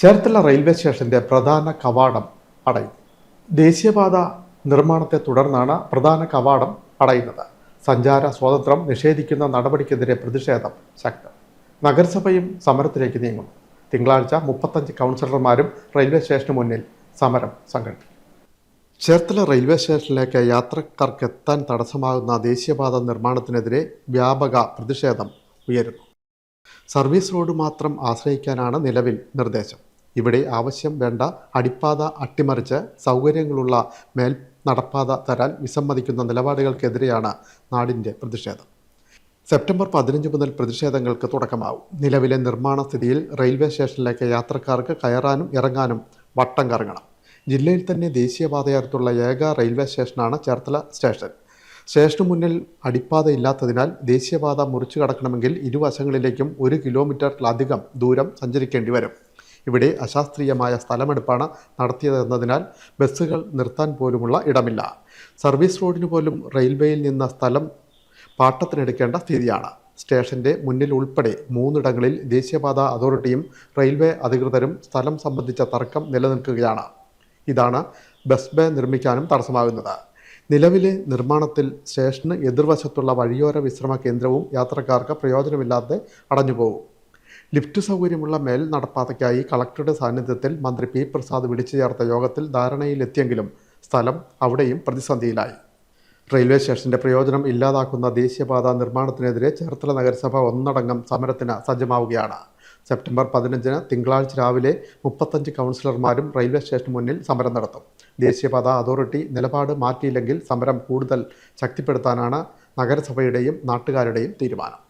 Cherthala railway സ്റ്റേഷന്റെ പ്രധാന കവാടം അടയും ദേശീയപാത നിർമ്മാണത്തെ തുടർന്നാണ് പ്രധാന കവാടം അടയുന്നത്. സഞ്ചാര സ്വാതന്ത്ര്യം നിഷേധിക്കുന്ന നടപടിക്കെതിരെ പ്രതിഷേധം ശക്തം. നഗരസഭയും സമരത്തിലേക്ക് നീങ്ങുന്നു തിങ്കളാഴ്ച മുപ്പത്തഞ്ച് കൗൺസിലർമാരും റെയിൽവേ സ്റ്റേഷന് മുന്നിൽ സമരം സംഘടിപ്പിക്കും. ചേർത്തല റെയിൽവേ സ്റ്റേഷനിലേക്ക് യാത്രക്കാർക്ക് എത്താൻ തടസ്സമാകുന്ന ദേശീയപാത നിർമ്മാണത്തിനെതിരെ വ്യാപക പ്രതിഷേധം ഉയരുന്നു. സർവീസ് റോഡ് മാത്രം ആശ്രയിക്കാനാണ് നിലവിൽ നിർദ്ദേശം. ഇവിടെ ആവശ്യം വേണ്ട അടിപ്പാത അട്ടിമറിച്ച് സൗകര്യങ്ങളുള്ള മേൽ നടപ്പാത തരാൻ വിസമ്മതിക്കുന്ന നിലപാടുകൾക്കെതിരെയാണ് നാടിന്റെ പ്രതിഷേധം. സെപ്റ്റംബർ പതിനഞ്ച് മുതൽ പ്രതിഷേധങ്ങൾക്ക് തുടക്കമാവും. നിലവിലെ നിർമ്മാണ സ്ഥിതിയിൽ റെയിൽവേ സ്റ്റേഷനിലേക്ക് യാത്രക്കാർക്ക് കയറാനും ഇറങ്ങാനും വട്ടം കറങ്ങണം. ജില്ലയിൽ തന്നെ ദേശീയപാതയടുത്തുള്ള ഏക റെയിൽവേ സ്റ്റേഷനാണ് ചേർത്തല സ്റ്റേഷൻ. സ്റ്റേഷനു മുന്നിൽ അടിപ്പാത ഇല്ലാത്തതിനാൽ ദേശീയപാത മുറിച്ചു കടക്കണമെങ്കിൽ ഇരുവശങ്ങളിലേക്കും ഒരു കിലോമീറ്ററിലധികം ദൂരം സഞ്ചരിക്കേണ്ടി വരും. ഇവിടെ അശാസ്ത്രീയമായ സ്ഥലമെടുപ്പാണ് നടത്തിയതെന്നതിനാൽ ബസ്സുകൾ നിർത്താൻ പോലുമുള്ള ഇടമില്ല. സർവീസ് റോഡിന് പോലും റെയിൽവേയിൽ നിന്ന സ്ഥലം പാട്ടത്തിനെടുക്കേണ്ട സ്ഥിതിയാണ്. സ്റ്റേഷന്റെ മുന്നിൽ ഉൾപ്പെടെ മൂന്നിടങ്ങളിൽ ദേശീയപാത അതോറിറ്റിയും റെയിൽവേ അധികൃതരും സ്ഥലം സംബന്ധിച്ച തർക്കം നിലനിൽക്കുകയാണ്. ഇതാണ് ബസ് ബേ നിർമ്മിക്കാനും തടസ്സമാകുന്നത്. നിലവിലെ നിർമ്മാണത്തിൽ സ്റ്റേഷന് എതിർവശത്തുള്ള വഴിയോര വിശ്രമ കേന്ദ്രവും യാത്രക്കാർക്ക് പ്രയോജനമില്ലാതെ അടഞ്ഞുപോകും. ലിഫ്റ്റ് സൗകര്യമുള്ള മേൽ നടപ്പാതയ്ക്കായി കളക്ടറുടെ സാന്നിധ്യത്തിൽ മന്ത്രി പി പ്രസാദ് വിളിച്ചു ചേർത്ത യോഗത്തിൽ ധാരണയിലെത്തിയെങ്കിലും സ്ഥലം അവിടെയും പ്രതിസന്ധിയിലായി. റെയിൽവേ സ്റ്റേഷന്റെ പ്രയോജനം ഇല്ലാതാക്കുന്ന ദേശീയപാത നിർമ്മാണത്തിനെതിരെ ചേർത്തല നഗരസഭ ഒന്നടങ്കം സമരത്തിന് സജ്ജമാവുകയാണ്. സെപ്റ്റംബർ പതിനഞ്ചിന് തിങ്കളാഴ്ച രാവിലെ മുപ്പത്തഞ്ച് കൗൺസിലർമാരും റെയിൽവേ സ്റ്റേഷന് മുന്നിൽ സമരം നടത്തും. ദേശീയപാത അതോറിറ്റി നിലപാട് മാറ്റിയില്ലെങ്കിൽ സമരം കൂടുതൽ ശക്തിപ്പെടുത്താനാണ് നഗരസഭയുടെയും നാട്ടുകാരുടെയും തീരുമാനം.